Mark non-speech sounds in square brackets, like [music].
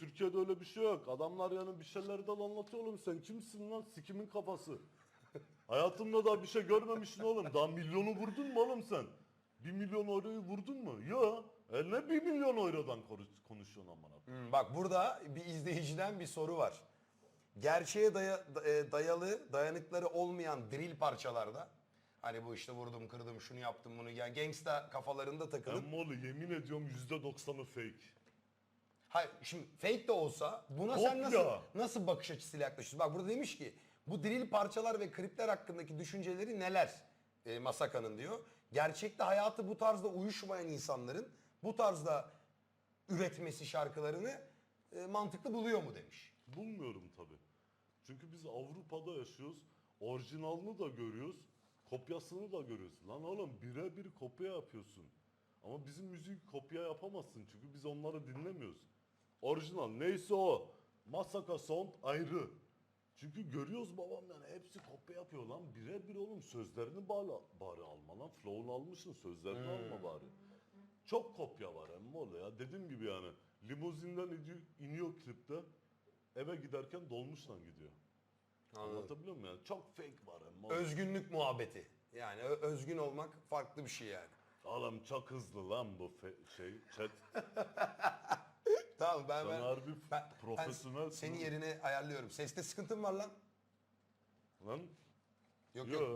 Türkiye'de öyle bir şey yok. Adamlar yani bir şeylerden anlatıyor oğlum. Sen kimsin lan? Sikimin kafası. Hayatımda daha bir şey görmemişsin oğlum. Daha milyonu vurdun mu oğlum sen? Bir milyon euroyu vurdun mu? Ya. E ne bir milyon eurodan konuş- konuşuyorsun amına. koyayım? Hmm, Bak burada bir izleyiciden bir soru var. Gerçeğe daya- e, dayalı dayanıkları olmayan drill parçalarda hani bu işte vurdum kırdım şunu yaptım bunu yani gangsta kafalarında takılıp Emmoğlu yemin ediyorum yüzde doksanı fake. Hayır şimdi fake de olsa buna sen Kopya. nasıl nasıl bakış açısıyla yaklaşıyorsun? Bak burada demiş ki bu drill parçalar ve klipler hakkındaki düşünceleri neler e, Masaka'nın diyor. Gerçekte hayatı bu tarzda uyuşmayan insanların bu tarzda üretmesi şarkılarını e, mantıklı buluyor mu demiş. Bulmuyorum tabi. Çünkü biz Avrupa'da yaşıyoruz. Orijinalını da görüyoruz. Kopyasını da görüyoruz. Lan oğlum birebir kopya yapıyorsun. Ama bizim müziği kopya yapamazsın. Çünkü biz onları dinlemiyoruz. Orijinal neyse o. Masaka Sound ayrı. Çünkü görüyoruz babam yani hepsi kopya yapıyor lan. Birebir oğlum sözlerini bari, bari alma lan. Flow'unu almışsın sözlerini alma bari. Çok kopya var emmi ya. Dediğim gibi yani limuzinden iniyor, iniyor klipte. Eve giderken dolmuşla gidiyor. Anlatabiliyor muyum yani? Çok fake var emmi Özgünlük muhabbeti. Yani özgün olmak farklı bir şey yani. Oğlum çok hızlı lan bu şey chat. [laughs] Tamam ben, ben, harbi ben, profesyonelsin ben senin yerine ayarlıyorum. Seste sıkıntın var lan. Lan Yok Yo. yok